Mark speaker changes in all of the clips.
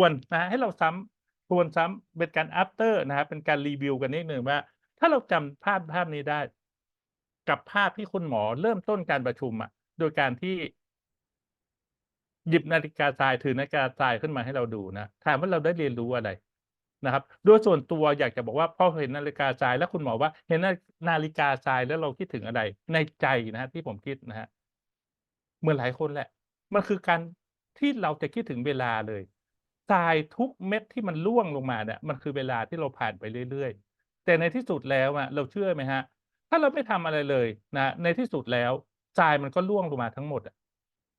Speaker 1: วนนะให้เราซ้ำทวนซ้ำเป็นการ after นะครับเป็นการรีวิวกันนิดหนึ่งว่า ถ้าเราจำภาพภาพนี้ได้ กับภาพที่คุณหมอเริ่มต้นการประชุมอะโดยการที่ หยิบนาฬิกาทรายถือนาฬิกาทรายขึ้นมาให้เราดูนะถามว่าเราได้เรียนรู้อะไรนะครับ โดยส่วนตัวอยากจะบอกว่าพอเห็นนาฬิกาทรายแล้วคุณหมอว่า เห็นนานาฬิกาทรายแล้วเราคิดถึงอะไร ในใจนะฮะที่ผมคิดนะฮะเหมือนหลายคนแหละ มันคือการที่เราจะคิดถึงเวลาเลย ทรายทุกเม็ดที่มันร่วงลงมาเนี่ยมันคือเวลาที่เราผ่านไปเรื่อยๆ แต่ในที่สุดแล้วอะเราเชื่อไหมฮะ ถ้าเราไม่ทำอะไรเลยนะในที่สุดแล้วทรายมันก็ร่วงลงมาทั้งหมดอะ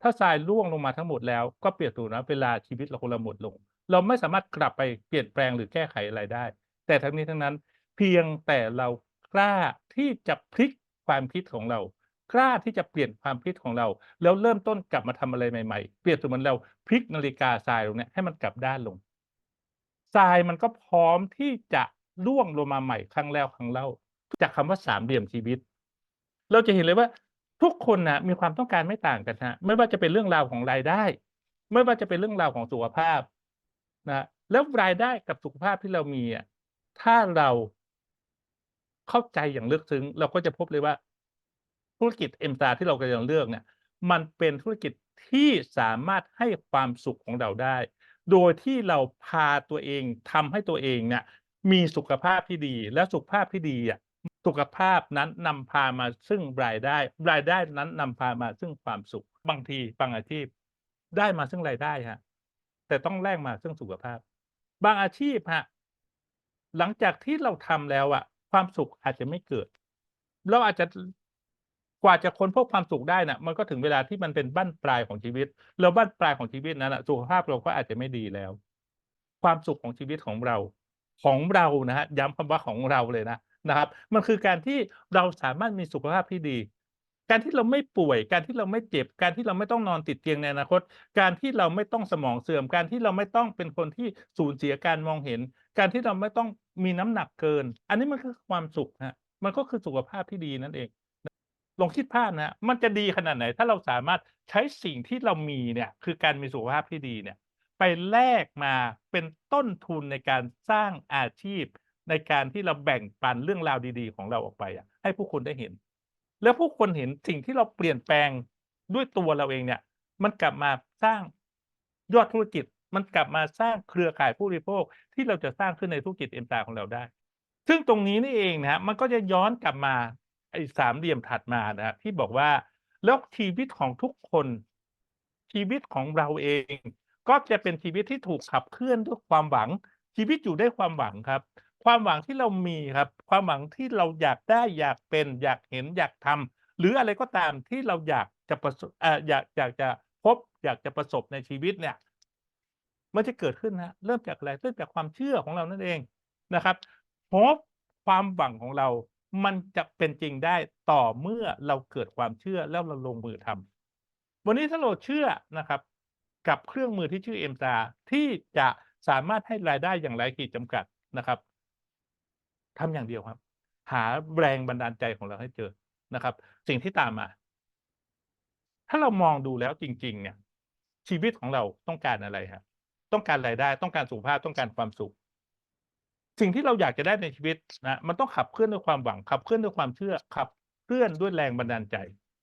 Speaker 1: ถ้าทรายร่วงลงมาทั้งหมดแล้วก็เปรียบถูนะเวลาชีวิตเราคนละหมดลง เราไม่สามารถกลับไปเปลี่ยนแปลงหรือแก้ไขอะไรได้ แต่ทั้งนี้ทั้งนั้น เพียงแต่เรากล้าที่จะพลิกความคิดของเรา กล้าที่จะเปลี่ยนความคิดของเรา แล้วเริ่มต้นกลับมาทำอะไรใหม่ๆ เปรียบเสมือนเราพลิกนาฬิกาทรายตรงเนี้ยให้มันกลับด้านลงทรายมันก็พร้อมที่จะร่วงลงมาใหม่ครั้งแล้วครั้งเล่า จากคำว่าสามเหลี่ยมชีวิต เราจะเห็นเลยว่าทุกคนนะมีความต้องการไม่ต่างกันฮะไม่ว่าจะเป็นเรื่องราวของรายได้ ไม่ว่าจะเป็นเรื่องราวของสุขภาพนะแล้วรายได้กับสุขภาพที่เรามีอะถ้าเราเข้าใจอย่างลึกซึ้ง เราก็จะพบเลยว่า ธุรกิจเอ็มตาที่เรากำลังเลือกเนี่ยมันเป็นธุรกิจที่สามารถให้ความสุขของเราได้ โดยที่เราพาตัวเองทำให้ตัวเองเนี่ยมีสุขภาพที่ดีและสุขภาพที่ดีอะสุขภาพนั้นนำพามาซึ่งรายได้ รายได้นั้นนำพามาซึ่งความสุข บางทีบางอาชีพได้มาซึ่งรายได้ฮะแต่ต้องแลกมาซึ่งสุขภาพ บางอาชีพฮะหลังจากที่เราทำแล้วอะ ความสุขอาจจะไม่เกิด เราอาจจะ กว่าจะค้นพบความสุขได้น่ะ มันก็ถึงเวลาที่มันเป็นบั้นปลายของชีวิต แล้วบั้นปลายของชีวิตนั้นอะสุขภาพเราก็อาจจะไม่ดีแล้ว ความสุขของชีวิตของเรา ของเรานะฮะย้ำคำว่าของเราเลยนะนะครับ มันคือการที่เราสามารถมีสุขภาพที่ดี การที่เราไม่ป่วย การที่เราไม่เจ็บ การที่เราไม่ต้องนอนติดเตียงในอนาคต การที่เราไม่ต้องสมองเสื่อม การที่เราไม่ต้องเป็นคนที่สูญเสียการมองเห็น การที่เราไม่ต้องมีน้ำหนักเกิน อันนี้มันคือความสุขฮะ มันก็คือสุขภาพที่ดีนั่นเอง ลองคิดภาพนะมันจะดีขนาดไหน ถ้าเราสามารถใช้สิ่งที่เรามีเนี่ยคือการมีสุขภาพที่ดีเนี่ยไปแลกมาเป็นต้นทุนในการสร้างอาชีพ ในการที่เราแบ่งปันเรื่องราวดี ๆ ของเราออกไปอะให้ผู้คนได้เห็น แล้วผู้คนเห็นสิ่งที่เราเปลี่ยนแปลงด้วยตัวเราเองเนี่ย มันกลับมาสร้างยอดธุรกิจ มันกลับมาสร้างเครือข่ายผู้บริโภคที่เราจะสร้างขึ้นในธุรกิจเอ็มตาของเราได้ ซึ่งตรงนี้นี่เองนะฮะมันก็จะย้อนกลับมา ไอ้สามเหลี่ยมถัดมานะที่บอกว่าแล้วชีวิตของทุกคน ชีวิตของเราเอง ก็จะเป็นชีวิตที่ถูกขับเคลื่อนด้วยความหวัง ชีวิตอยู่ด้วยความหวังครับ ความหวังที่เรามีครับ ความหวังที่เราอยากได้อยากเป็น อยากเห็นอยากทำหรืออะไรก็ตามที่เราอยากจะประสบออยากอยากจะพบ อยากจะประสบในชีวิตเนี่ย มันจะเกิดขึ้นนะเริ่มจากอะไรเริ่มจากความเชื่อของเรานั่นเองนะครับพราะความหวังของเรา มันจะเป็นจริงได้ต่อเมื่อเราเกิดความเชื่อแล้วเราลงมือทำวันนี้ถ้าเราเชื่อนะครับ กับเครื่องมือที่ชื่อเอ็มตาที่จะสามารถให้รายได้อย่างไรขีดจำกัดนะครับทำอย่างเดียวครับ หาแรงบันดาลใจของเราให้เจอนะครับ สิ่งที่ตามมา ถ้าเรามองดูแล้วจริง ๆ เนี่ย ชีวิตของเราต้องการอะไรครับต้องการรายได้ต้องการสุขภาพต้องการความสุข สิ่งที่เราอยากจะได้ในชีวิตนะมันต้องขับเคลื่อนด้วยความหวังขับเคลื่อนด้วยความเชื่อขับเคลื่อนด้วยแรงบันดาลใจ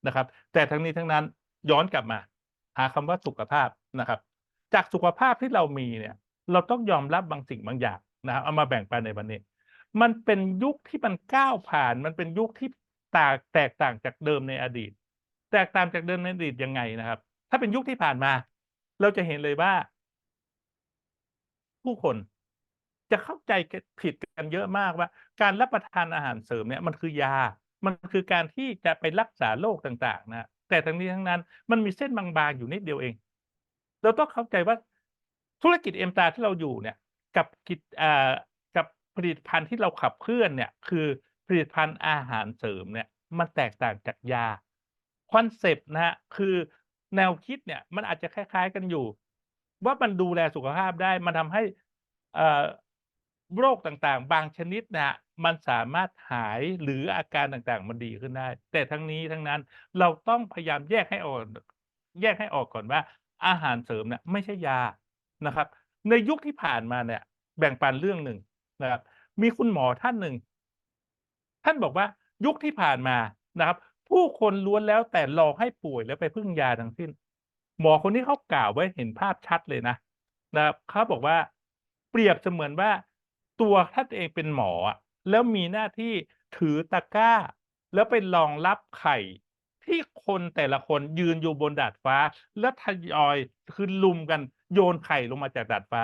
Speaker 1: นะครับ แต่ทั้งนี้ทั้งนั้นย้อนกลับมา หาคำว่าสุขภาพนะครับ จากสุขภาพที่เรามีเนี่ย เราต้องยอมรับบางสิ่งบางอย่างนะครับเอามาแบ่งปันในวันนี้ มันเป็นยุคที่มันก้าวผ่าน มันเป็นยุคที่ตกแตกต่างจากเดิมในอดีต แตกต่างจากเดิมในอดีตยังไงนะครับ ถ้าเป็นยุคที่ผ่านมา เราจะเห็นเลยว่า ผู้คน จะเข้าใจผิดกันเยอะมากว่า การรับประทานอาหารเสริมเนี่ยมันคือยา มันคือการที่จะไปรักษาโรคต่าง ๆ นะแต่ทั้งนี้ทั้งนั้นมันมีเส้นบางๆอยู่นิดเดียวเอง เราต้องเข้าใจว่าธุรกิจเอ็มตาที่เราอยู่เนี่ย กับกิจอ่ากับผลิตภัณฑ์ที่เราขับเคลื่อนเนี่ย คือผลิตภัณฑ์อาหารเสริมเนี่ย มันแตกต่างจากยาคอนเซปต์นะฮะคือแนวคิดเนี่ยมันอาจจะคล้าย ๆกันอยู่ ว่ามันดูแลสุขภาพได้มันทำให้อ่อ โรคต่างๆ บางชนิดนะมันสามารถหายหรืออาการต่างๆ มันดีขึ้นได้ แต่ทั้งนี้ทั้งนั้นเราต้องพยายามแยกให้ออก แยกให้ออกก่อนว่า อาหารเสริมเนี่ยไม่ใช่ยานะครับ ในยุคที่ผ่านมาเนี่ย แบ่งปันเรื่องหนึ่งนะครับ มีคุณหมอท่านหนึ่ง ท่านบอกว่ายุคที่ผ่านมานะครับ ผู้คนล้วนแล้วแต่รอให้ป่วยแล้วไปพึ่งยาทั้งสิ้น หมอคนนี้เขากล่าวไว้เห็นภาพชัดเลยนะนะครับเขาบอกว่าเปรียบเสมือนว่า ตัวท่านเองเป็นหมอแล้วมีหน้าที่ถือตะกร้า แล้วไปรองรับไข่ ที่คนแต่ละคนยืนอยู่บนดาดฟ้า แล้วทยอยคือรุมกันโยนไข่ลงมาจากดาดฟ้า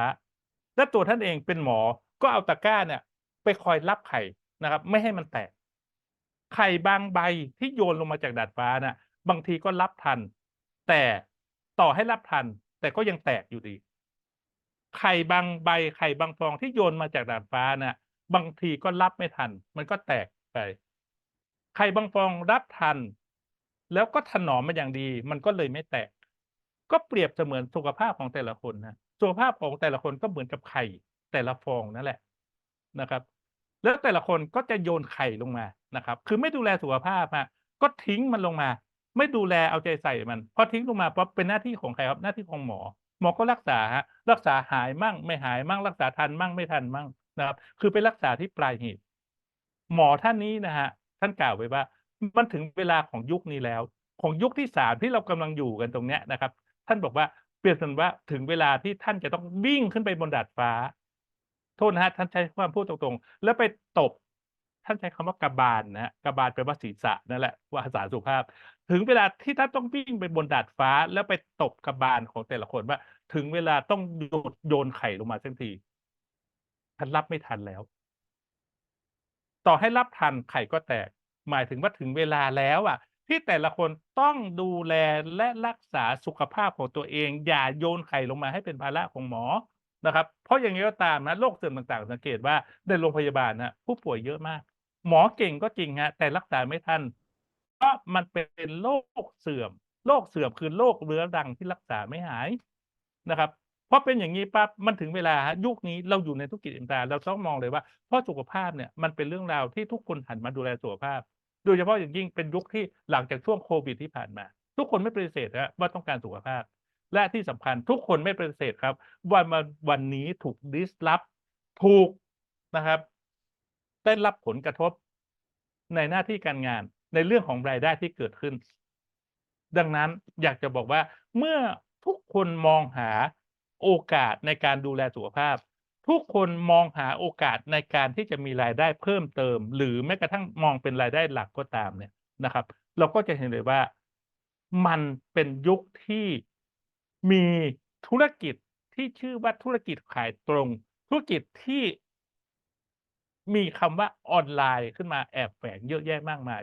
Speaker 1: แล้วตัวท่านเองเป็นหมอก็เอาตะกร้าเนี่ย ไปคอยรับไข่นะครับ ไม่ให้มันแตกไข่บางใบที่โยนลงมาจากดาดฟ้าน่ะ บางทีก็รับทัน แต่ต่อให้รับทัน แต่ก็ยังแตกอยู่ดี ไข่บางใบไข่บางฟองที่โยนมาจากดาดฟ้าน่ะบางทีก็รับไม่ทัน มันก็แตกไป ไข่บางฟองรับทัน แล้วก็ถนอมมาอย่างดี มันก็เลยไม่แตก ก็เปรียบเสมือนสุขภาพของแต่ละคนนะสุขภาพของแต่ละคนก็เหมือนกับไข่แต่ละฟองนั่นแหละนะครับ แล้วแต่ละคนก็จะโยนไข่ลงมานะครับ คือไม่ดูแลสุขภาพอะก็ทิ้งมันลงมา ไม่ดูแลเอาใจใส่มันพอทิ้งลงมาปั๊บเป็นหน้าที่ของใครครับ?หน้าที่ของหมอ หมอก็รักษาครับรักษาหายมั่ง ไม่หายมั่ง รักษาทันมั่งไม่ทันมั่งนะครับ คือไปรักษาที่ปลายเหตุ หมอท่านนี้นะครับท่านกล่าวไว้ว่า มันถึงเวลาของยุคนี้แล้ว ของยุคที่3ที่เรากำลังอยู่กันตรงเนี้ยนะครับ ท่านบอกว่าเปรียบเสมือนว่าถึงเวลาที่ท่านจะต้องวิ่งขึ้นไปบนดาดฟ้า โทษนะครับท่านใช้คำพูดตรงๆ แล้วไปตบท่านใช้คำว่ากบาลนะครับกบาลแปลว่าศีรษะนั่นแหละภาษาสุภาพ ถึงเวลาที่ท่านต้องวิ่งไปบนดาดฟ้าแล้วไปตบกบาลของแต่ละคนว่า ถึงเวลาต้องโยนโยนไข่ลงมาสักทีท่านรับไม่ทันแล้ว ต่อให้รับทันไข่ก็แตก หมายถึงว่าถึงเวลาแล้วอะ ที่แต่ละคนต้องดูแลและรักษาสุขภาพของตัวเอง อย่าโยนไข่ลงมาให้เป็นภาระของหมอนะครับ เพราะอย่างงี้ก็ตามนะโรคเสื่อมต่างๆ สังเกตว่าในโรงพยาบาลน่ะผู้ป่วยเยอะมาก หมอเก่งก็จริงครับแต่รักษาไม่ทัน ราะมันเป็นโรคเสื่อมโรคเสื่อมคือโรคเรื้อรังที่รักษาไม่หายนะครับพอเป็นอย่างงี้ปั๊บมันถึงเวลายุคนี้เราอยู่ในธุรกิจ Infra เราต้องมองเลยว่าเพราะสุขภาพเนี่ยมันเป็นเรื่องราวที่ทุกคนหันมาดูแลสุขภาพ โดยเฉพาะอย่างยิ่งเป็นยุคที่หลังจากช่วงโควิดที่ผ่านมา ทุกคนไม่ปฏิเสธครับว่าต้องการสุขภาพ และที่สำคัญทุกคนไม่ปฏิเสธครับว่ามาวันนี้ถูก disrupt ถูกนะครับได้รับผลกระทบในหน้าที่การงาน ในเรื่องของรายได้ที่เกิดขึ้น ดังนั้นอยากจะบอกว่าเมื่อทุกคนมองหาโอกาสในการดูแลสุขภาพ ทุกคนมองหาโอกาสในการที่จะมีรายได้เพิ่มเติม หรือแม้กระทั่งมองเป็นรายได้หลักก็ตามเนี่ยนะครับ เราก็จะเห็นเลยว่ามันเป็นยุคที่มีธุรกิจที่ชื่อว่าธุรกิจขายตรง ธุรกิจที่มีคำว่าออนไลน์ขึ้นมาแอบแฝงเยอะแยะมากมาย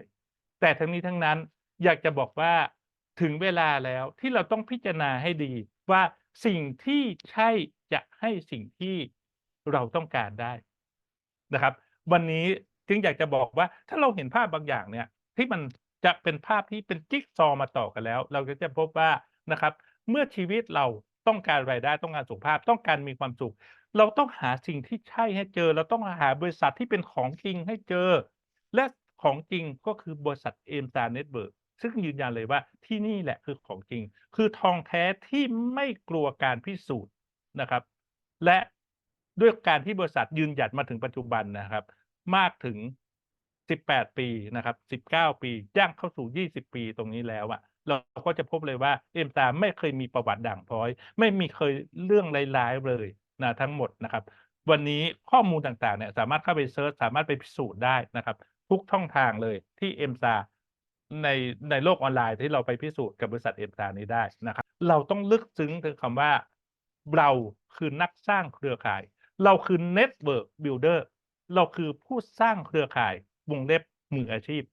Speaker 1: แต่ทั้งนี้ทั้งนั้นอยากจะบอกว่าถึงเวลาแล้วที่เราต้องพิจารณาให้ดี ว่าสิ่งที่ใช่จะให้สิ่งที่เราต้องการได้นะครับ วันนี้จึงอยากจะบอกว่าถ้าเราเห็นภาพบางอย่างเนี่ย ที่มันจะเป็นภาพที่เป็นจิ๊กซอว์มาต่อกันแล้ว เราก็จะพบว่านะครับ เมื่อชีวิตเราต้องการรายได้ต้องการสุขภาพต้องการมีความสุข เราต้องหาสิ่งที่ใช่ให้เจอ เราต้องหาบริษัทที่เป็นของจริงให้เจอ และ ของจริงก็คือบริษัท EMSA Network ซึ่งยืนยันเลยว่าที่นี่แหละคือของจริง คือทองแท้ที่ไม่กลัวการพิสูจน์นะครับ และด้วยการที่บริษัทยืนหยัดมาถึงปัจจุบันนะครับ มากถึง 18 ปีนะครับ 19 ปีย่างเข้าสู่ 20 ปีตรงนี้แล้วอะเราก็จะพบเลยว่า EMSA ไม่เคยมีประวัติด่างพร้อย ไม่มีเคยเรื่องร้ายๆเลยนะทั้งหมดนะครับ วันนี้ข้อมูลต่างๆเนี่ยสามารถเข้าไปเซิร์ชสามารถไปพิสูจน์ได้นะครับ ทุกช่องทางเลยที่ EMSA ในในโลกออนไลน์ที่เราไปพิสูจน์กับบริษัท EMSA นี้ได้นะครับ เราต้องลึกซึ้งถึงคำว่า เราคือนักสร้างเครือข่าย เราคือ Network Builder เออร์เราคือผู้สร้างเครือข่ายวงเล็บมืออาชีพ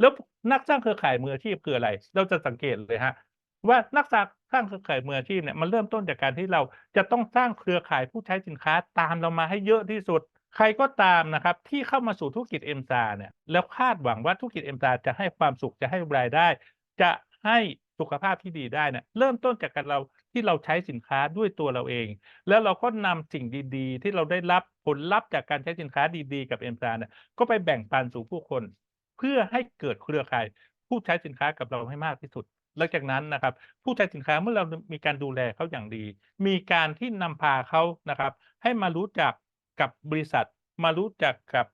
Speaker 1: แล้วนักสร้างเครือข่ายมืออาชีพคืออะไร?เราจะสังเกตเลยครับว่านักสร้างสร้างเครือข่ายมืออาชีพเนี่ยมันเริ่มต้นจากการที่เราจะต้องสร้างเครือข่ายผู้ใช้สินค้าตามเรามาให้เยอะที่สุด ใครก็ตามนะครับที่เข้ามาสู่ธุรกิจ EMSA เนี่ยแล้วคาดหวังว่าธุรกิจ EMSA จะให้ความสุขจะให้รายได้ จะให้สุขภาพที่ดีได้เนี่ยเริ่มต้นจากการเราที่เราใช้สินค้าด้วยตัวเราเอง แล้วเราก็นำสิ่งดีๆ ที่เราได้รับผลลัพธ์จากการใช้สินค้าดีๆ กับ EMSA เนี่ยก็ไปแบ่งปันสู่ผู้คน เพื่อให้เกิดเครือข่าย ผู้ใช้สินค้ากับเราให้มากที่สุดหลังจากนั้นนะครับ ผู้ใช้สินค้าเมื่อเรามีการดูแลเขาอย่างดี มีการที่นำพาเขานะครับ ให้มารู้จัก กับบริษัท มารู้จักกับ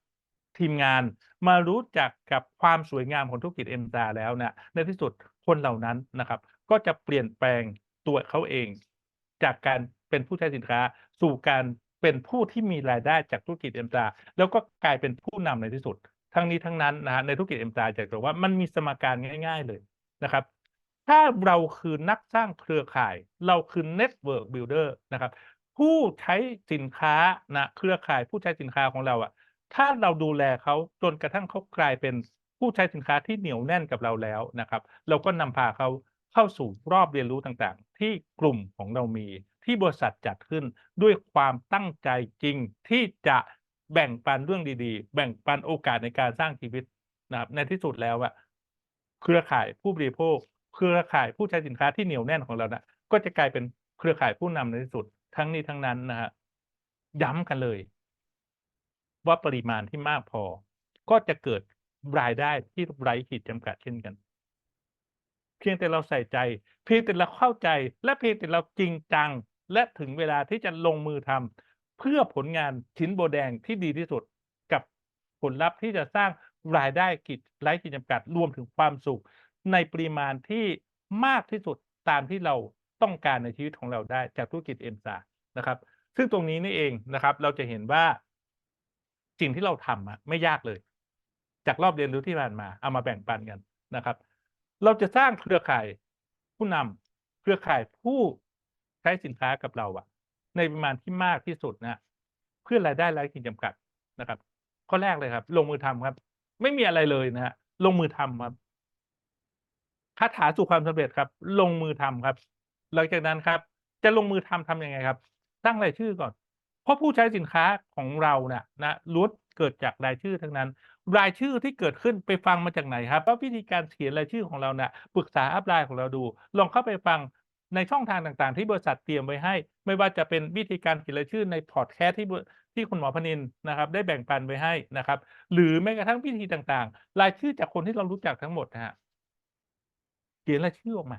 Speaker 1: ทีมงาน มารู้จักกับความสวยงามของธุรกิจ M-Star แล้วเนี่ยในที่สุดคนเหล่านั้นนะครับ ก็จะเปลี่ยนแปลงตัวเขาเอง จากการเป็นผู้ใช้สินค้า สู่การเป็นผู้ที่มีรายได้จากธุรกิจ M-Star แล้วก็กลายเป็นผู้นำในที่สุด ทั้งนี้ทั้งนั้นนะครับในธุรกิจ M-Star อยาจะบอกว่ามันมีสมการง่าย ๆเลยนะครับถ้าเราคือนักสร้างเครือข่าย เราคือ Network Builder นะครับ ผู้ใช้สินค้านะเครือข่ายผู้ใช้สินค้าของเราอะถ้าเราดูแลเขาจนกระทั่งเขากลายเป็นผู้ใช้สินค้าที่เหนียวแน่นกับเราแล้วนะครับ เราก็นำพาเขาเข้าสู่รอบเรียนรู้ต่างๆ ที่กลุ่มของเรามี ที่บริษัทจัดขึ้นด้วยความตั้งใจจริงที่จะแบ่งปันเรื่องดีๆ แบ่งปันโอกาสในการสร้างชีวิตนะครับในที่สุดแล้วอะเครือข่ายผู้บริโภค เครือข่ายผู้ใช้สินค้าที่เหนียวแน่นของเราน่ะก็จะกลายเป็นเครือข่ายผู้นำในที่สุด ทั้งนี้ทั้งนั้นนะครับย้ำกันเลย ว่าปริมาณที่มากพอ ก็จะเกิดรายได้ที่ไร้ขีดจำกัดเช่นกัน เพียงแต่เราใส่ใจ เพียงแต่เราเข้าใจ และเพียงแต่เราจริงจัง และถึงเวลาที่จะลงมือทำเพื่อผลงานชิ้นโบแดงที่ดีที่สุดกับผลลัพธ์ที่จะสร้างรายได้ขีดไร้ขีดจำกัดรวมถึงความสุข ในปริมาณที่มากที่สุดตามที่เรา ต้องการในชีวิตของเราได้จากธุรกิจ M-Star นะครับ ซึ่งตรงนี้นี่เองนะครับ เราจะเห็นว่า สิ่งที่เราทำอะไม่ยากเลย จากรอบเรียนรู้ที่ผ่านมาเอามาแบ่งปันกันนะครับ เราจะสร้างเครือข่ายผู้นำเครือข่ายผู้ใช้สินค้ากับเราอะในปริมาณที่มากที่สุดนะเพื่อรายได้ไร้ขีดจำกัดนะครับข้อแรกเลยครับ ลงมือทำครับ ไม่มีอะไรเลยนะครับลงมือทำครับคาถาสู่ความสำเร็จครับ ลงมือทำครับ หลังจากนั้นครับ จะลงมือทำทำยังไงครับตั้งรายชื่อก่อน เพราะผู้ใช้สินค้าของเราเนี่ยนะล้วนเกิดจากรายชื่อทั้งนั้น รายชื่อที่เกิดขึ้นไปฟังมาจากไหนครับว่าวิธีการเขียนรายชื่อของเราเนี่ยปรึกษาอัปไลน์ของเราดู ลองเข้าไปฟังในช่องทางต่างๆ ที่บริษัทเตรียมไว้ให้ ไม่ว่าจะเป็นวิธีการเขียนรายชื่อในพอดแคสต์ที่ที่คุณหมอพนินนะครับ ได้แบ่งปันไว้ให้นะครับ หรือแม้กระทั่งวิธีต่างๆ รายชื่อจากคนที่เรารู้จักทั้งหมดนะครับเขียนรายชื่อออกมา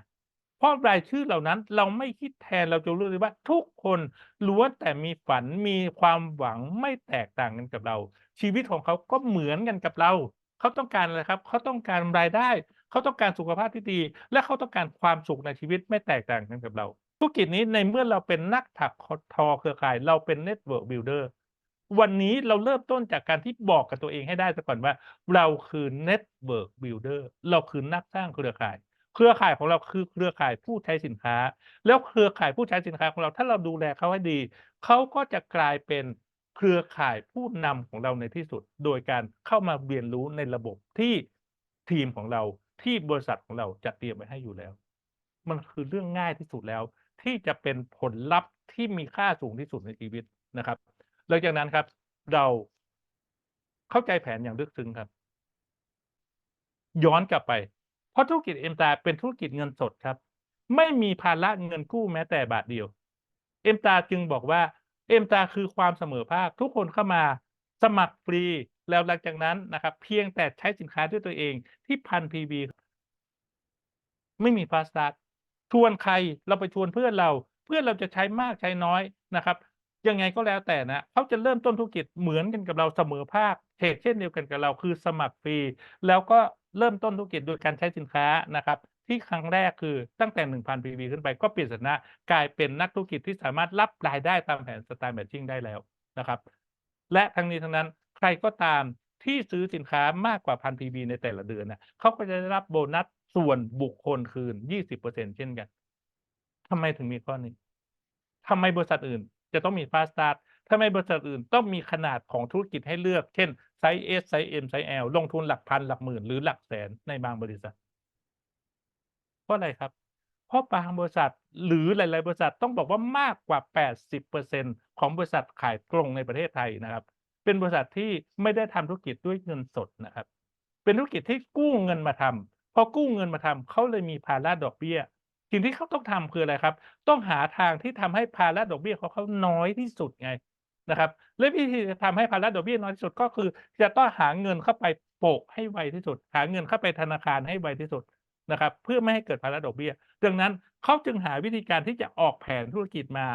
Speaker 1: เพราะรายชื่อเหล่านั้นเราไม่คิดแทนเราจะรู้เลยว่า ทุกคนล้วนแต่มีฝันมีความหวังไม่แตกต่างกันกับเรา ชีวิตของเขาก็เหมือนกันกับเรา เขาต้องการอะไรครับเขาต้องการรายได้ เขาต้องการสุขภาพที่ดี และเขาต้องการความสุขในชีวิตไม่แตกต่างกันกับเราธุรกิจนี้ในเมื่อเราเป็นนักถักคทอเครือข่าย เราเป็น Network Builder วันนี้เราเริ่มต้นจากการที่บอกกับตัวเองให้ได้เสียก่อนว่า เราคือ Network Builder เราคือนักสร้างเครือข่าย เครือข่ายของเราคือเครือข่ายผู้ใช้สินค้า แล้วเครือข่ายผู้ใช้สินค้าของเราถ้าเราดูแลเขาให้ดีเขาก็จะกลายเป็นเครือข่ายผู้นำของเราในที่สุด โดยการเข้ามาเรียนรู้ในระบบที่ทีมของเราที่บริษัทของเราจัดเตรียมไว้ให้อยู่แล้ว มันคือเรื่องง่ายที่สุดแล้ว ที่จะเป็นผลลัพธ์ที่มีค่าสูงที่สุดในชีวิตนะครับหลังจากนั้นครับ เราเข้าใจแผนอย่างลึกซึ้งครับ ย้อนกลับไป ราะธุรกิจ M-Star เป็นธุรกิจเงินสดครับ ไม่มีภาระเงินกู้แม้แต่บาทเดียว M-Star จึงบอกว่า M-Star คือความเสมอภาคทุกคนเข้ามาสมัครฟรีแล้วหลังจากนั้นนะครับ เพียงแต่ใช้สินค้าด้วยตัวเองที่1,000 PV ไม่มี Fast Start ชวนใครเราไปชวนเพื่อนเรา เพื่อนเราจะใช้มากใช้น้อยนะครับ ยังไงก็แล้วแต่นะเขาจะเริ่มต้นธุรกิจเหมือนกันกับเราเสมอภาคเทรดเช่นเดียวกันกับเราคือสมัครฟรี แล้วก็ เริ่มต้นธุรกิจโดยการใช้สินค้านะครับที่ครั้งแรกคือตั้งแต่ 1,000 PV ขึ้นไปก็เปลี่ยนสถานะกลายเป็นนักธุรกิจที่สามารถรับรายได้ตามแผน Style Matching ได้แล้วนะครับ และทั้งนี้ทั้งนั้นใครก็ตามที่ซื้อสินค้ามากกว่า1,000 PV ในแต่ละเดือนน่ะเขาก็จะได้รับโบนัสส่วนบุคคลคืน 20%เช่นกันทำไมถึงมีข้อนี้ทำไมบริษัทอื่นจะต้องมี Fast Start ทำไมบริษัทอื่นต้องมีขนาดของธุรกิจให้เลือก เช่น ไซซ์ S ไซซ์ M ไซซ์ L ลงทุนหลักพันหลักหมื่นหรือหลักแสนในบางบริษัท เพราะอะไรครับ เพราะบางบริษัทหรือหลาย ๆ บริษัทต้องบอกว่ามากกว่า 80%ของบริษัทขายตรงในประเทศไทยนะครับ เป็นบริษัทที่ไม่ได้ทำธุรกิจด้วยเงินสดนะครับ เป็นธุรกิจที่กู้เงินมาทำพอกู้เงินมาทำเขาเลยมีภาระดอกเบี้ยสิ่งที่เขาต้องทำคืออะไรครับ ต้องหาทางที่ทำให้ภาระดอกเบี้ยของเขาน้อยที่สุดไง นะครับและวิธีจะทำให้ภาระดอกเบี้ยน้อยที่สุดก็คือ จะต้องหาเงินเข้าไปโปะให้ไวที่สุด หาเงินเข้าไปธนาคารให้ไวที่สุดนะครับ เพื่อไม่ให้เกิดภาระดอกเบี้ย ดังนั้นเขาจึงหาวิธีการที่จะออกแผนธุรกิจมา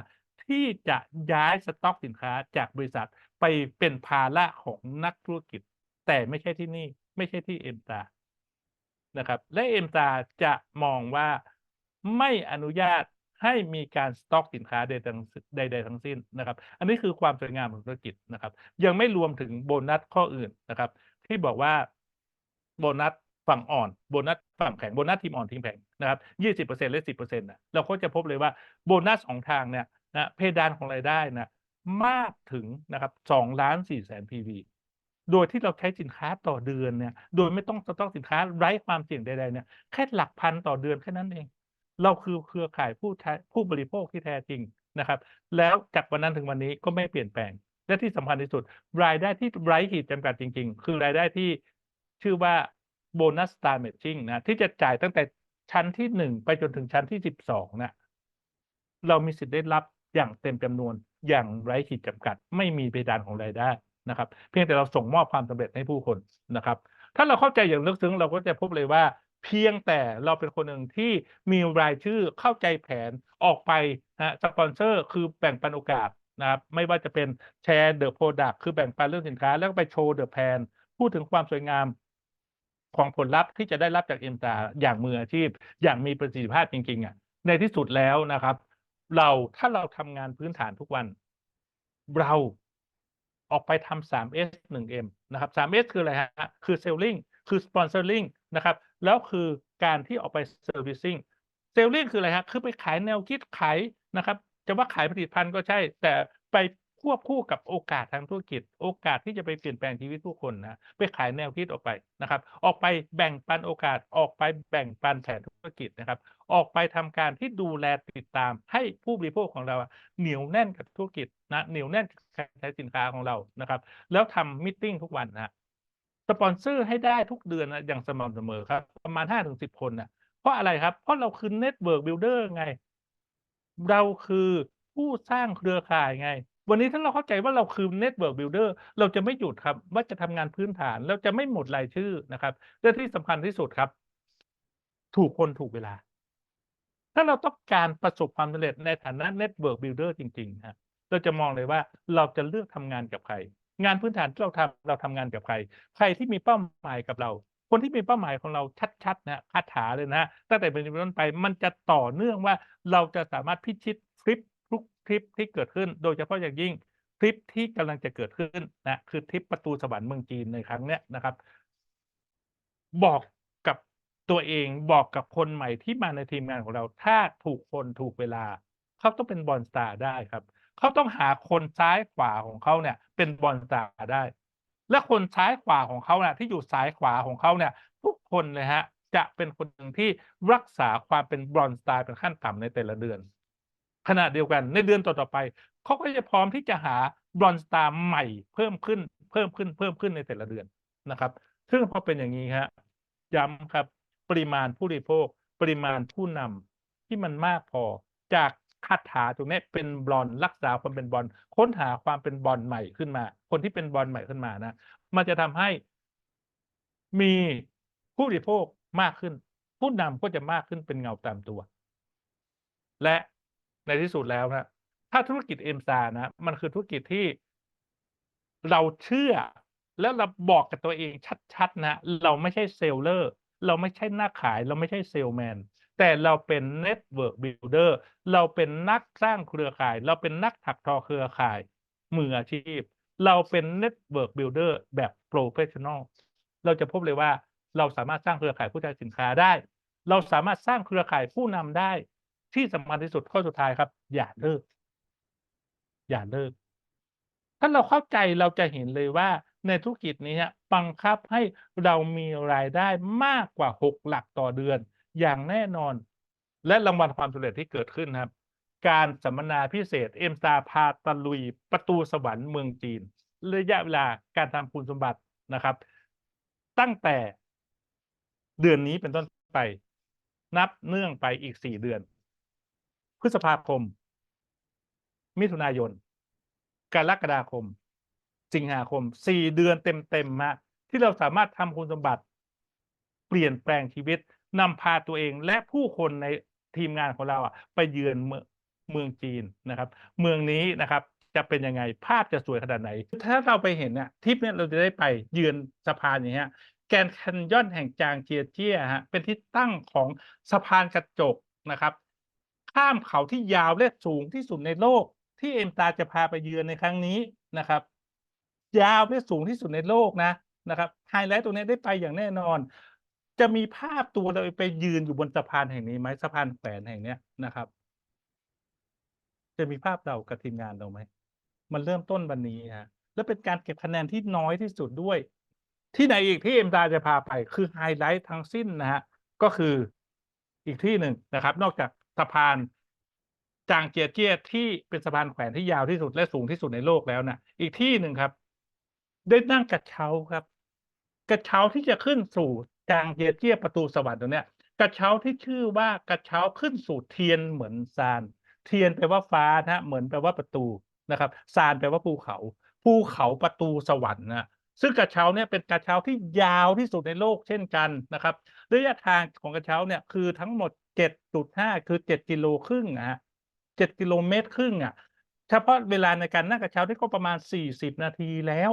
Speaker 1: ที่จะย้ายสต็อกสินค้าจากบริษัทไปเป็นภาระของนักธุรกิจ แต่ไม่ใช่ที่นี่ไม่ใช่ที่เอ็มตานะครับ และเอ็มตาจะมองว่าไม่อนุญาต ให้มีการสต็อกสินค้าใดใดๆทั้งสิ้นนะครับ อันนี้คือความสวยงามของธุรกิจนะครับ ยังไม่รวมถึงโบนัสข้ออื่นนะครับ ที่บอกว่าโบนัสฝั่งอ่อนโบนัสฝั่งแข็งโบนัสทีมอ่อนทีมแข็งนะครับยี่สิบเปอร์เซ็นต์และสิบเปอร์เซ็นต์นะเราก็จะพบเลยว่าโบนัสของทางเนี่ยนะเพดานของรายได้นะมากถึงนะครับสองล้านสี่แสน PV โดยที่เราใช้สินค้าต่อเดือนเนี่ย โดยไม่ต้องสต็อกสินค้าไร้ความเสี่ยงใดๆเนี่ยแค่หลักพันต่อเดือนแค่นั้นเอง เราคือเครือข่ายผู้ผู้บริโภคที่แท้จริงนะครับ แล้วจากวันนั้นถึงวันนี้ก็ไม่เปลี่ยนแปลง และที่สำคัญที่สุด รายได้ที่ไร้ขีดจำกัดจริง ๆ คือรายได้ที่ชื่อว่าโบนัสสตาร์เมทชิ่งนะที่จะจ่ายตั้งแต่ชั้นที่หนึ่งไปจนถึงชั้นที่สิบสองนะเรามีสิทธิ์ได้รับอย่างเต็มจำนวนอย่างไร้ขีดจำกัด ไม่มีเพดานของรายได้นะครับ เพียงแต่เราส่งมอบความสำเร็จให้ผู้คนนะครับ ถ้าเราเข้าใจอย่างลึกซึ้งเราก็จะพบเลยว่า เพียงแต่เราเป็นคนหนึ่งที่มีรายชื่อเข้าใจแผนออกไปนะสปอนเซอร์คือแบ่งปันโอกาสนะครับไม่ว่าจะเป็นแชร์เดอะโปรดักคือแบ่งปันเรื่องสินค้า แล้วก็ไปโชว์เดอะแพนพูดถึงความสวยงามของผลลัพธ์ที่จะได้รับจากเอ็มตาอย่างมืออาชีพ อย่างมีประสิทธิภาพจริงๆอะในที่สุดแล้วนะครับ เราถ้าเราทำงานพื้นฐานทุกวัน เราออกไปทำ 3S 1M นะครับ 3S คืออะไรฮะ คือ selling คือ sponsoring นะครับ แล้วคือการที่ออกไป servicing selling คืออะไรฮะคือไปขายแนวคิดขายนะครับ จะว่าขายผลิตภัณฑ์ก็ใช่ แต่ไปควบคู่กับโอกาสทางธุรกิจ โอกาสที่จะไปเปลี่ยนแปลงชีวิตผู้คนนะไปขายแนวคิดออกไปนะครับ ออกไปแบ่งปันโอกาสออกไปแบ่งปันแผนธุรกิจนะครับ ออกไปทำการที่ดูแลติดตาม ให้ผู้บริโภคของเราเหนียวแน่นกับธุรกิจนะเหนียวแน่นกับการใช้สินค้าของเรานะครับ แล้วทำมิทติ้งทุกวันนะ สปอนเซอร์ให้ได้ทุกเดือนนะอย่างสม่ำเสมอครับ ประมาณห้าถึงสิบคนนะเพราะอะไรครับ เพราะเราคือเน็ตเวิร์กบิลดเออร์ไง เราคือผู้สร้างเครือข่ายไง วันนี้ถ้าเราเข้าใจว่าเราคือเน็ตเวิร์กบิลดเออร์เราจะไม่หยุดครับ ว่าจะทำงานพื้นฐาน เราจะไม่หมดรายชื่อนะครับและที่สำคัญที่สุดครับ ถูกคนถูกเวลา ถ้าเราต้องการประสบความสำเร็จในฐานะเน็ตเวิร์กบิลดเออร์จริงๆฮะเราจะมองเลยว่าเราจะเลือกทำงานกับใคร งานพื้นฐานที่เราทำเราทำงานกับใคร ใครที่มีเป้าหมายกับเรา คนที่มีเป้าหมายของเราชัดๆนะคาถาเลยนะตั้งแต่เป็นต้นไปมันจะต่อเนื่องว่าเราจะสามารถพิชิตทริปทุกทริปที่เกิดขึ้น โดยเฉพาะอย่างยิ่งทริปที่กำลังจะเกิดขึ้นนะคือทริปประตูสวรรค์เมืองจีนในครั้งเนี้ยนะครับ บอกกับตัวเองบอกกับคนใหม่ที่มาในทีมงานของเรา ถ้าถูกคนถูกเวลา เขาต้องเป็นบอลสตาร์ได้ครับ เขาต้องหาคนซ้ายขวาของเขาเนี่ย เป็นบอลสตาร์ได้ และคนซ้ายขวาของเขาเนี่ยที่อยู่ซ้ายขวาของเขาเนี่ย ทุกคนเลยฮะ จะเป็นคนหนึ่งที่รักษาความเป็นบอลสตาร์เป็นขั้นต่ำในแต่ละเดือน ขณะเดียวกันในเดือนต่อๆไปเขาก็จะพร้อมที่จะหาบอลสตาร์ใหม่เพิ่มขึ้น เพิ่มขึ้นเพิ่มขึ้นในแต่ละเดือนนะครับ ซึ่งพอเป็นอย่างนี้ฮะย้ำครับ ปริมาณผู้บริโภค ปริมาณผู้นำที่มันมากพอจาก คาถาตรงนี้เป็นบอลรักษาความเป็นบอลค้นหาความเป็นบอลใหม่ขึ้นมา คนที่เป็นบอลใหม่ขึ้นมานะ มันจะทำให้มีผู้บริโภคมากขึ้น ผู้นำก็จะมากขึ้นเป็นเงาตามตัว และในที่สุดแล้วนะถ้าธุรกิจเอ็มซานะมันคือธุรกิจที่เราเชื่อแล้วเราบอกกับตัวเองชัดๆนะ เราไม่ใช่เซลเลอร์ เราไม่ใช่หนักขาย เราไม่ใช่เซลแมน แต่เราเป็นเน็ตเวิร์กบิลดเออร์เราเป็นนักสร้างเครือข่าย เราเป็นนักถักทอเครือข่ายมืออาชีพ เราเป็นเน็ตเวิร์กบิลดเออร์แบบโปรเฟชชั่นอลเราจะพบเลยว่าเราสามารถสร้างเครือข่ายผู้ใช้สินค้าได้ เราสามารถสร้างเครือข่ายผู้นำได้ ที่สำคัญที่สุดข้อสุดท้ายครับ อย่าเลิก อย่าเลิก ถ้าเราเข้าใจเราจะเห็นเลยว่าในธุรกิจนี้บังคับให้เรามีรายได้มากกว่าหกหลักต่อเดือน อย่างแน่นอน และรางวัลความสำเร็จที่เกิดขึ้นครับ การสัมมนาพิเศษเอ็มซาพาตะลุย ประตูสวรรค์เมืองจีน ระยะเวลาการทำคุณสมบัตินะครับ ตั้งแต่เดือนนี้เป็นต้นไป นับเนื่องไปอีกสี่เดือน พฤษภาคม มิถุนายน กรกฎาคม สิงหาคมสี่เดือนเต็มๆฮะที่เราสามารถทำคุณสมบัติ เปลี่ยนแปลงชีวิต นำพาตัวเองและผู้คนในทีมงานของเราอะไปเยือนเมืองเมืองจีนนะครับ เมืองนี้นะครับจะเป็นยังไงภาพจะสวยขนาดไหน ถ้าเราไปเห็นเนี่ยทริปเนี่ยเราจะได้ไปเยือนสะพานอย่างเงี้ยแกรนด์แคนยอนแห่งจางเจียเจี้ยฮะเป็นที่ตั้งของสะพานกระจกนะครับ ข้ามเขาที่ยาวและสูงที่สุดในโลก ที่เอ็มตาจะพาไปเยือนในครั้งนี้นะครับ ยาวและสูงที่สุดในโลกนะนะครับไฮไลท์ตรงนี้ได้ไปอย่างแน่นอน จะมีภาพตัวเราไปยืนอยู่บนสะพานแห่งนี้ไหมสะพานแขวนแห่งเนี้ยนะครับ จะมีภาพเรากับทีมงานเราไหมมันเริ่มต้นวันนี้ฮะและเป็นการเก็บคะแนนที่น้อยที่สุดด้วย ที่ไหนอีกที่เอ็มตาจะพาไปคือไฮไลท์ทั้งสิ้นนะฮะก็คืออีกที่หนึ่งนะครับ นอกจากสะพานจางเจียเจียที่เป็นสะพานแขวนที่ยาวที่สุดและสูงที่สุดในโลกแล้วนะอีกที่หนึ่งครับ ได้นั่งกระเช้าครับ กระเช้าที่จะขึ้นสู่ จางเจียเจียประตูสวรรค์ตรงเนี้ยกระเช้าที่ชื่อว่ากระเช้าขึ้นสู่เทียนเหมือนซาน เทียนแปลว่าฟ้านะฮะเหมือนแปลว่าประตูนะครับซานแปลว่าภูเขา ภูเขาประตูสวรรค์นะซึ่งกระเช้าเนี่ยเป็นกระเช้าที่ยาวที่สุดในโลกเช่นกันนะครับระยะทางของกระเช้าเนี่ยคือทั้งหมด 7.5 คือ 7 กิโลครึ่งนะฮะ7กิโลเมตรครึ่งอะเฉพาะเวลาในการนั่งกระเช้าที่ก็ประมาณ 40 นาทีแล้ว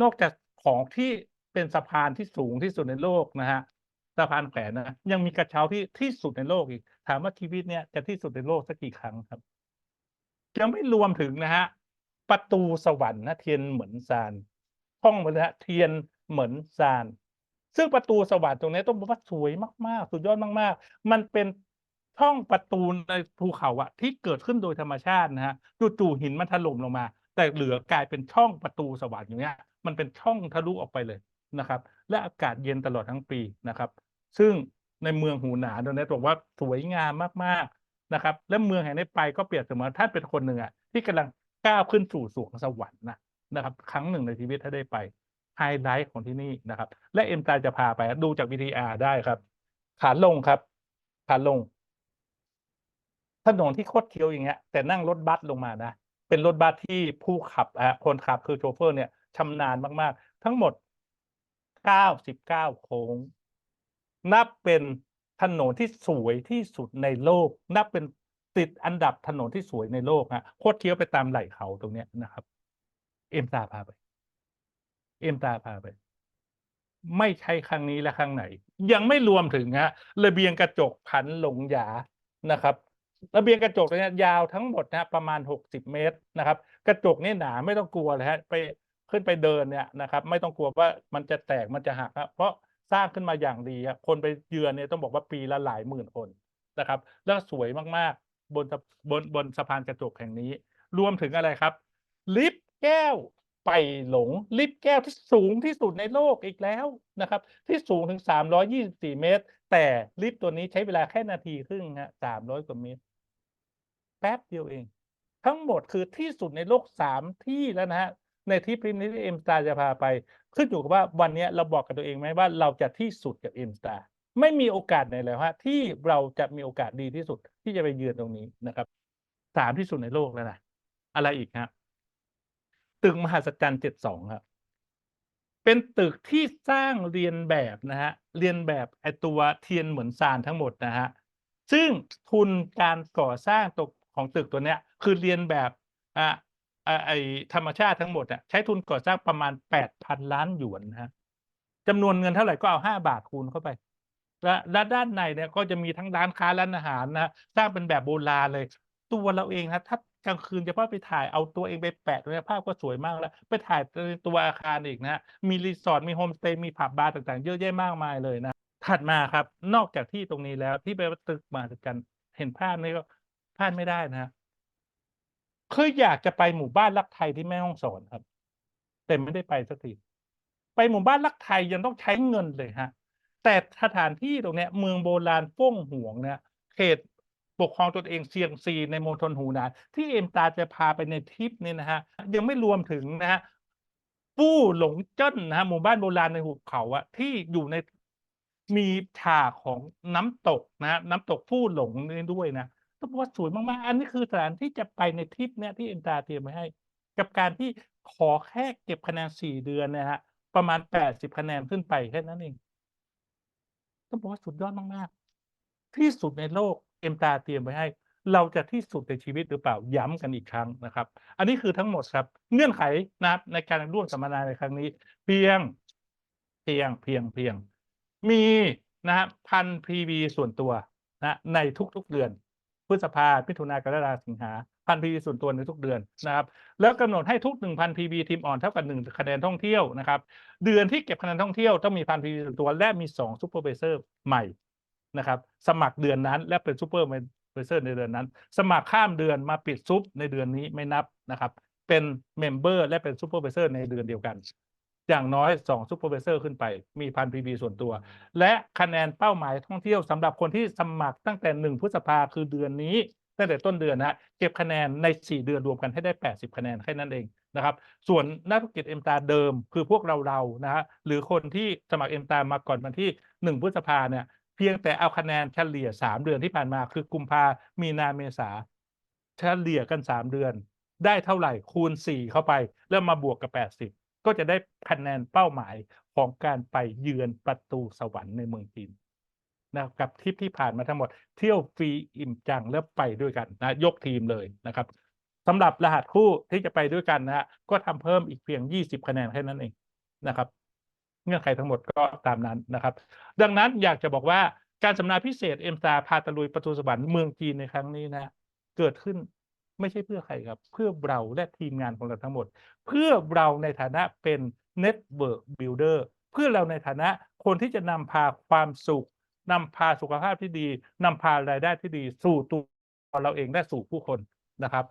Speaker 1: นอกจากของที่ เป็นสะพานที่สูงที่สุดในโลกนะฮะสะพานแขวนนะยังมีกระเช้าที่ที่สุดในโลกอีก ถามว่าชีวิตเนี่ยจะที่สุดในโลกสักกี่ครั้งครับยังไม่รวมถึงนะฮะประตูสวรรค์นะเทียนเหมือนซานท่องมาเลยฮะเทียนเหมือนซาน ซึ่งประตูสวรรค์ตรงนี้ต้องบอกว่าสวยมากๆ สุดยอดมากๆ มันเป็นช่องประตูในภูเขาอะที่เกิดขึ้นโดยธรรมชาตินะฮะจู่ๆหินมันถล่มลงมา แต่เหลือกลายเป็นช่องประตูสวรรค์อย่างเงี้ย มันเป็นช่องทะลุออกไปเลย นะครับและอากาศเย็นตลอดทั้งปีนะครับซึ่งในเมืองหูหนาตรงนี้บอกว่าสวยงามมากๆนะครับและเมืองแห่งนี้ไปก็เปรียบเสมือนท่านเป็นคนหนึ่งอะที่กำลังก้าวขึ้นสู่สวงสวรรค์นะนะครับครั้งหนึ่งในชีวิตถ้าได้ไปไฮไลท์ของที่นี่นะครับ และเอ็มตาจะพาไปดูจาก VTR ได้ครับ ขาลงครับขาลง ถนนที่โคตรเคี้ยวอย่างเงี้ย แต่นั่งรถบัสลงมานะ เป็นรถบัสที่ผู้ขับอะคนขับคือโชเฟอร์เนี่ยชำนาญมากๆ ทั้งหมด 99 โค้ง นับเป็นถนนที่สวยที่สุดในโลก นับเป็นติดอันดับถนนที่สวยในโลกฮะโคตรเคี้ยวไปตามไหล่เขาตรงเนี้ยนะครับ เอ็มตาพาไป เอ็มตาพาไป ไม่ใช่ครั้งนี้และครั้งไหน ยังไม่รวมถึงฮะระเบียงกระจกผันหลงหยานะครับระเบียงกระจกเนี่ยยาวทั้งหมดนะประมาณ 60 เมตรนะครับ กระจกนี่หนาไม่ต้องกลัวเลยฮะไป ขึ้นไปเดินเนี่ยนะครับไม่ต้องกลัวว่ามันจะแตกมันจะหักครับเพราะสร้างขึ้นมาอย่างดีครับคนไปเยือนเนี่ยต้องบอกว่าปีละหลายหมื่นคนนะครับ แล้วสวยมากๆบนบนบนสะพานกระจกแห่งนี้ รวมถึงอะไรครับ ลิฟต์แก้วไปหลง ลิฟต์แก้วที่สูงที่สุดในโลกอีกแล้วนะครับ ที่สูงถึง 324 เมตร แต่ลิฟต์ตัวนี้ใช้เวลาแค่นาทีครึ่งฮะ300 กว่าเมตร แป๊บเดียวเอง ทั้งหมดคือที่สุดในโลก 3 ที่แล้วนะฮะ ในที่พรีนี้ที่เอ็มสตาจะพาไป ขึ้นอยู่กับว่าวันนี้เราบอกกับตัวเองไหมว่าเราจะที่สุดกับเอ็มสตาไม่มีโอกาสไหนแล้วฮะที่เราจะมีโอกาสดีที่สุดที่จะไปเยือนตรงนี้นะครับสามที่สุดในโลกแล้วนะอะไรอีกฮะตึกมหัศจรรย์72ครับเป็นตึกที่สร้างเรียนแบบนะฮะเรียนแบบไอตัวเทียนเหมือนซานทั้งหมดนะฮะซึ่งทุนการก่อสร้างตกของตึกตัวเนี้ย คือเรียนแบบอ่าอ่า ไอธรรมชาติทั้งหมดอะใช้ทุนก่อสร้างประมาณ8,000ล้านหยวนนะฮะจำนวนเงินเท่าไหร่ก็เอา5บาทคูณเข้าไป และและด้านในเนี่ยก็จะมีทั้งร้านค้าร้านอาหารนะสร้างเป็นแบบโบราณเลย ตัวเราเองนะถ้ากลางคืนจะพาไปถ่ายเอาตัวเองไปแปะตรงนี้ภาพก็สวยมากแล้ว ไปถ่ายในตัวอาคารอีกนะมีรีสอร์ทมีโฮมสเตย์มีผับบาร์ต่างๆ เยอะแยะมากมายเลยนะถัดมาครับ นอกจากที่ตรงนี้แล้วที่ไปตึกมหัศจรรย์เห็นภาพนี้ก็พลาดไม่ได้นะ คืออยากจะไปหมู่บ้านรักไทยที่แม่ฮ่องสอนครับ แต่ไม่ได้ไปสักทีไปหมู่บ้านรักไทยยังต้องใช้เงินเลยฮะ แต่สถานที่ตรงเนี้ยเมืองโบราณฟ้งห่วงเนี่ยเขตปกครองตนเองเซียงซีในมณฑลหูหนานที่เอ็มตาจะพาไปในทริปนี้นะฮะ ยังไม่รวมถึงนะฮะปู้หลงเจิ้นนะฮะหมู่บ้านโบราณในหุบเขาอะที่อยู่ในมีฉากของน้ำตกนะฮะน้ำตกผู้หลงนี่ด้วยนะ ต้องบอกว่าสวยมากๆ อันนี้คือสถานที่จะไปในทริปเนี่ยที่เอ็มตาเตรียมไว้ให้ กับการที่ขอแค่เก็บคะแนนสี่เดือนนะฮะประมาณแปดสิบคะแนนขึ้นไปแค่นั้นเองต้องบอกว่าสุดยอดมากๆ ที่สุดในโลกเอ็มตาเตรียมไว้ให้ เราจะที่สุดในชีวิตหรือเปล่าย้ำกันอีกครั้งนะครับ อันนี้คือทั้งหมดครับ เงื่อนไขนะครับในการร่วมสัมมนาในครั้งนี้ เพียงเพียงเพียงเพียง มีนะฮะพันพีวีส่วนตัวนะในทุกๆเดือน พฤษภามิถุนากรกฎาสิงหาพันพีวีส่วนตัวในทุกเดือนนะครับ แล้วกำหนดให้ทุก 1,000 PV ทีมอ่อนเท่ากับ1คะแนนท่องเที่ยวนะครับ เดือนที่เก็บคะแนนท่องเที่ยวต้องมีพัน PV ส่วนตัวและมี2ซูเปอร์ i เซอร์ใหม่นะครับ สมัครเดือนนั้นและเป็นซูเปอร์ i เซอร์ในเดือนนั้น สมัครข้ามเดือนมาปิดซุปในเดือนนี้ไม่นับนะครับ เป็นเมมเบอร์และเป็นซูเปอร์ i เซอร์ในเดือนเดียวกัน อย่างน้อย2ซูเปอร์ i เซอร์ขึ้นไป มีพัน PV ส่วนตัว และคะแนนเป้าหมายท่องเที่ยวสำหรับคนที่สมัครตั้งแต่ 1พฤษภาคือเดือนนี้ตั้งแต่ต้นเดือนนะเก็บคะแนนใน 4 เดือนรวมกันให้ได้ 80 คะแนนแค่นั้นเองนะครับ ส่วนนักธุรกิจเอ็มตาเดิมคือพวกเราเรานะฮะหรือคนที่สมัครเอ็มตามาก่อนวันที่ 1พฤษภาเนี่ยเพียงแต่เอาคะแนนเฉลี่ย 3 เดือนที่ผ่านมา คือกุมภามีนาเมษาเฉลี่ยกัน 3 เดือน ได้เท่าไหร่คูณ 4 เข้าไป แล้วมาบวกกับ 80 ก็จะได้คะแนนเป้าหมายของการไปเยือนประตูสวรรค์ในเมืองจีนนะกับทริปที่ผ่านมาทั้งหมด เที่ยวฟรีอิ่มจังแล้วไปด้วยกันนะยกทีมเลยนะครับสำหรับรหัสคู่ที่จะไปด้วยกันนะฮะก็ทำเพิ่มอีกเพียง 20 คะแนนแค่นั้นเองนะครับ เงื่อนไขทั้งหมดก็ตามนั้นนะครับ ดังนั้นอยากจะบอกว่าการสัมมนาพิเศษเอ็มซาพาตะลุยประตูสวรรค์เมืองจีนในครั้งนี้นะ เกิดขึ้น ไม่ใช่เพื่อใครครับ เพื่อเราและทีมงานของเราทั้งหมด เพื่อเราในฐานะเป็นเน็ตเวิร์กบิลดเออร์เพื่อเราในฐานะคนที่จะนำพาความสุขนำพาสุขภาพที่ดีนำพารายได้ที่ดีสู่ตัวเราเองและสู่ผู้คนนะครับ